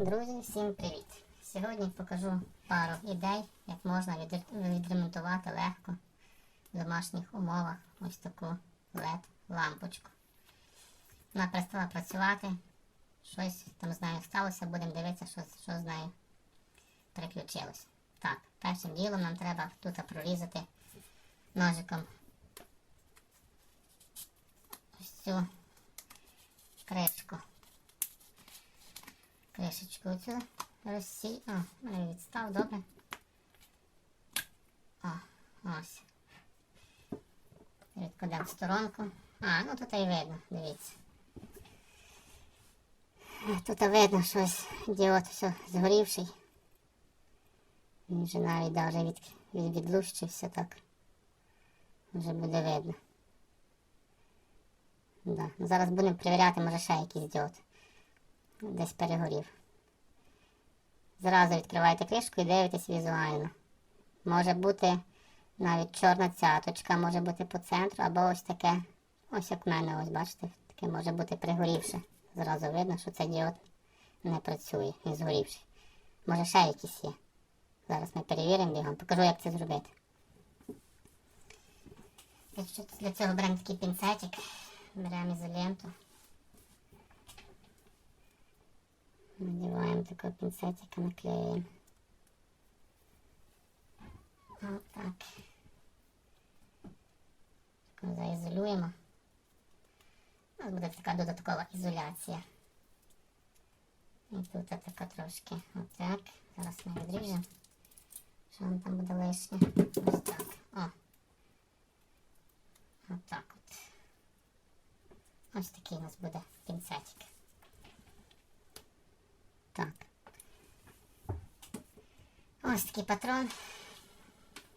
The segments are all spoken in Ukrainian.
Друзі, всім привіт! Сьогодні покажу пару ідей, як можна відремонтувати легко в домашніх умовах ось таку LED-лампочку. Вона перестала працювати, щось там з нею сталося, будемо дивитися, що, що з нею переключилося. Так, першим ділом нам треба тут прорізати ножиком ось цю кришку кришечку оцю розсій. О, відстав, добре. О, ось. Відкладемо в сторонку. А, ну тут і видно, дивіться. Тут видно щось діод все згорівший. Він вже навіть даже від, від, відлущився так. Вже буде видно. Да. Ну, зараз будемо перевіряти, може ще якийсь діод десь перегорів. Зразу відкриваєте кришку і дивитесь візуально. Може бути навіть чорна цяточка, може бути по центру, або ось таке, ось як в мене, ось бачите, таке може бути пригорівше. Зразу видно, що цей діод не працює, він згорівший. Може ще якісь є. Зараз ми перевіримо бігом, покажу, як це зробити. Для цього беремо такий пінцетик, беремо ізоленту. Надіваємо такого пінцетика, наклеюємо. Отак. Тако Заізолюємо. У нас буде така додаткова ізоляція. І тут така трошки отак. Зараз ми відріжемо. Що вам там буде лишнє? Ось так. О. Отак от. Ось такий у нас буде пінцетик. Так. Ось такий патрон.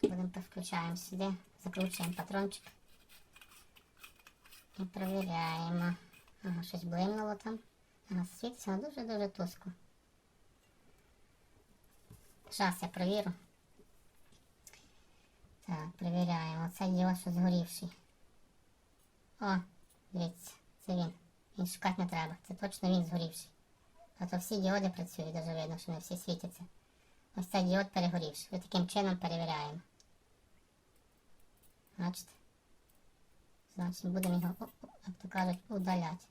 Будемо включаємо сюди, закручуємо патрончик. І перевіряємо. Ага, щось блимнуло там. Ага, світиться дуже-дуже тускло. Зараз я провірю. Так, перевіряємо. Оце діло, що згорівший. О, дивіться, це він. Він шукати не треба. Це точно він згорівший. А то всі діоди працюють, даже видно, що не всі світяться. Ось цей діод перегорівший. Ось таким чином перевіряємо. Бачите? Значить, будемо його, як то кажуть, удаляти.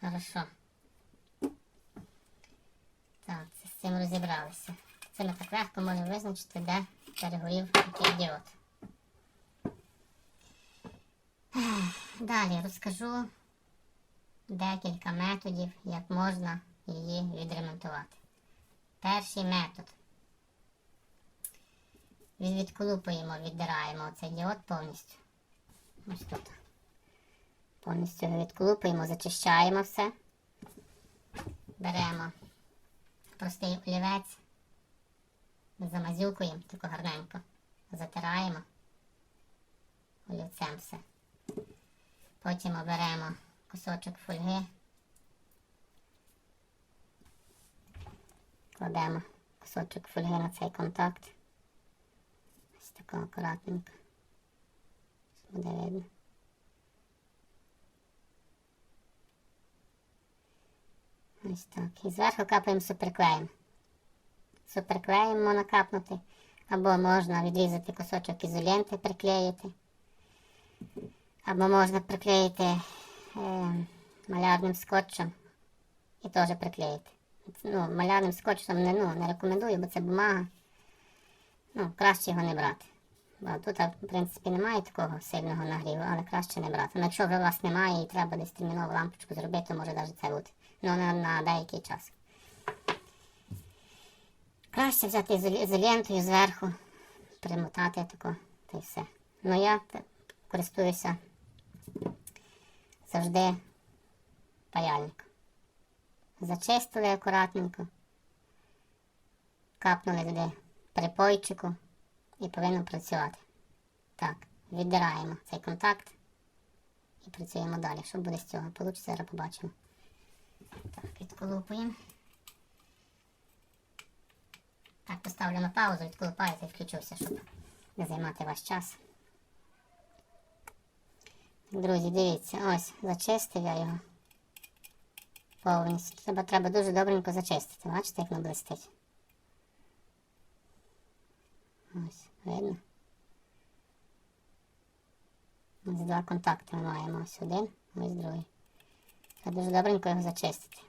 Хорошо. Так, це з цим розібралися. Це ми так легко можемо визначити, де перегорів який діод. Далі розкажу декілька методів, як можна її відремонтувати. Перший метод. Від відколупуємо, віддираємо цей діод повністю. Ось тут. Повністю його відколупуємо, зачищаємо все. Беремо простий олівець, замазюкуємо тако гарненько, затираємо олівцем все. Потім оберемо кусочок фольги. Кладемо кусочок фольги на цей контакт. Ось тако акуратненько. Буде видно. Ось так. І зверху капаємо суперклеєм. Суперклеєм можна. Або можна відрізати кусочок ізоленти, приклеїти. Або можна приклеїти малярним скотчем і теж приклеїти. Ну, малярним скотчем не, ну, не рекомендую, бо це бумага. Ну, краще його не брати. Бо тут, в принципі, немає такого сильного нагріву, але краще не брати. Ну, якщо вже у вас немає і треба десь терміново лампочку зробити, то може навіть це бути. Ну, на, на деякий час. Краще взяти ізолентою зверху, примотати тако, та й все. Ну я користуюся завжди паяльником. Зачистили акуратненько, капнули туди припойчику і повинно працювати. Так, віддираємо цей контакт і працюємо далі. Що буде з цього? Получиться, зараз побачимо. Так, відколупуємо. Так, поставлю на паузу, відколупається і включуся, щоб не займати ваш час. Друзі, дивіться, ось, зачистив я його. повністю. Треба, треба дуже добренько зачистити. Бачите, як воно блистить. Ось, видно. Ось два контакти ми маємо. Ось один, ось другий. Треба дуже добренько його зачистити.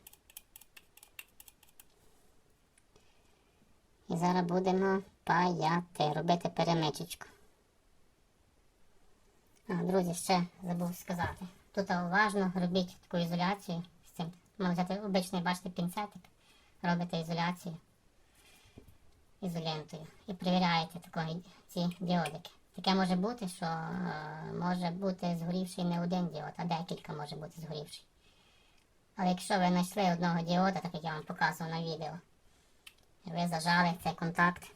І зараз будемо паяти, робити перемичечку. Друзі, ще забув сказати. Тут уважно робіть таку ізоляцію з цим. Можна взяти обичний, бачите, пінцетик, робите ізоляцію ізолентою і перевіряєте тако, ці діодики. Таке може бути, що е, може бути згорівший не один діод, а декілька може бути згорівший. Але якщо ви знайшли одного діода, так як я вам показував на відео, ви зажали цей контакт,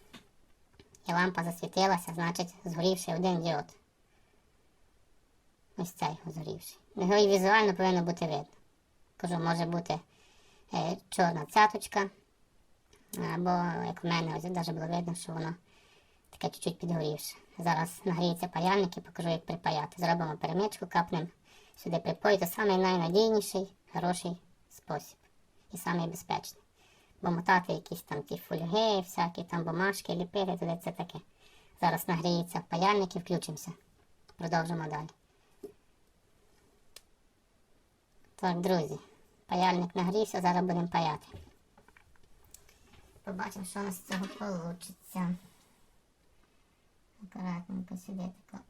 і лампа засвітилася, значить згорівший один діод. Ось цей згорівший. Його і візуально повинно бути видно. Кажу, може бути е, чорна цяточка, або як в мене, ось навіть було видно, що воно таке чуть-чуть підгорівше. Зараз нагріється паяльник і покажу, як припаяти. Зробимо перемичку, капнемо сюди припой. Це самий найнадійніший, хороший спосіб. І самий. Бо мотати якісь там ті фольги, всякі там бумажки, ліпити, туди це таке. Зараз нагріється паяльник і включимося. Продовжимо далі. Так, друзі, паяльник нагрівся, зараз будемо паяти. Побачимо, що у нас з цього вийде. Акуратненько сюди тако.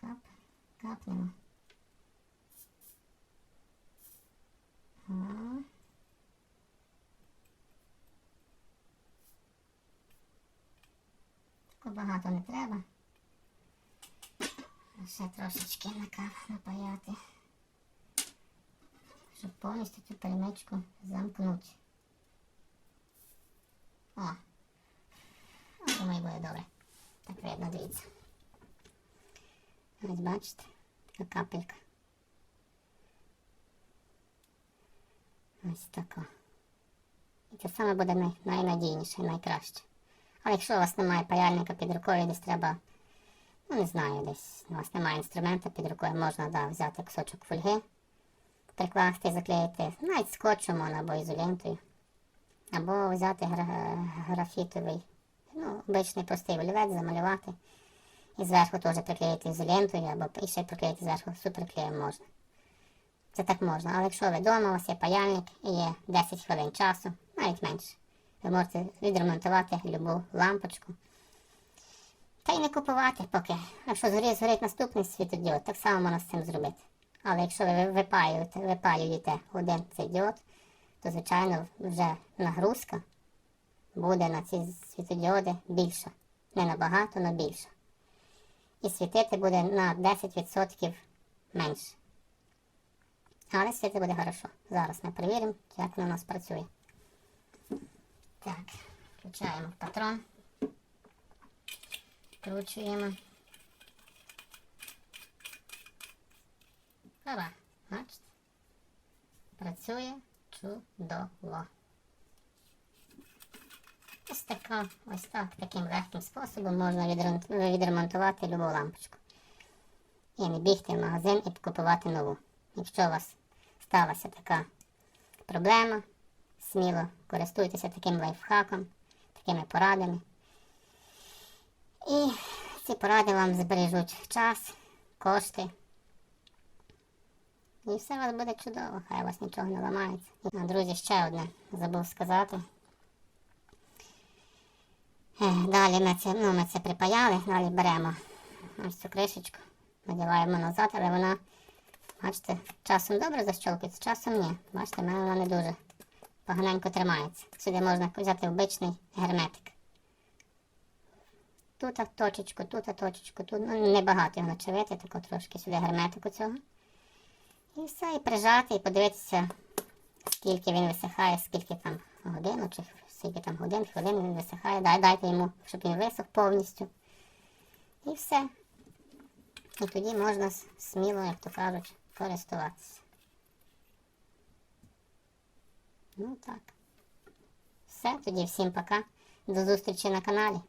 Кап, капнемо. О. Тако багато не треба. Ще трошечки накап напаяти, щоб повністю цю перемичку замкнути. О! Ну, Думаю, буде добре. Так видно, дивіться. Ось бачите, така капелька. Ось така. І це саме буде най найнадійніше, найкраще. Але якщо у вас немає паяльника під рукою, десь треба Ну, не знаю, десь у вас немає інструмента під рукою, можна да, взяти кусочок фольги, прикласти, заклеїти, навіть скотчем або ізолентою. Або взяти гра графітовий, ну, обичний простий олівець, замалювати. І зверху теж приклеїти ізолентою, або ще приклеїти зверху суперклеєм можна. Це так можна. Але якщо ви вдома, у вас є паяльник і є 10 хвилин часу, навіть менше, ви можете відремонтувати любу лампочку. Та й не купувати поки. Якщо згорить, згорить наступний світодіод, так само можна з цим зробити. Але якщо ви випалюєте, випалюєте один цей діод, то, звичайно, вже нагрузка буде на ці світодіоди більша. Не набагато, але більша. І світити буде на 10% менше. Але світити буде хорошо. Зараз ми перевіримо, як воно у нас працює. Так, включаємо патрон вкручуємо. Ова, бачите? Працює чудово. Ось така, ось так, таким легким способом можна відремонтувати любу лампочку. І не бігти в магазин і купувати нову. Якщо у вас сталася така проблема, сміло користуйтеся таким лайфхаком, такими порадами. І ці поради вам збережуть час, кошти. І все у вас буде чудово, хай у вас нічого не ламається. А, друзі, ще одне забув сказати. Далі ми це ну, ми це припаяли, далі беремо ось цю кришечку, надіваємо назад, але вона, бачите, часом добре защолкується, часом ні. Бачите, в мене вона не дуже поганенько тримається. Сюди можна взяти обичний герметик. Тут точечку, тут точечку, тут ну, небагато його начавити, тако трошки сюди герметику цього. І все, і прижати, і подивитися, скільки він висихає, скільки там годин, чи скільки там годин, хвилин він висихає. Дай, Дайте йому, щоб він висох повністю. І все. І тоді можна сміло, як то кажуть, користуватися. Ну так. Все, тоді всім пока. До зустрічі на каналі.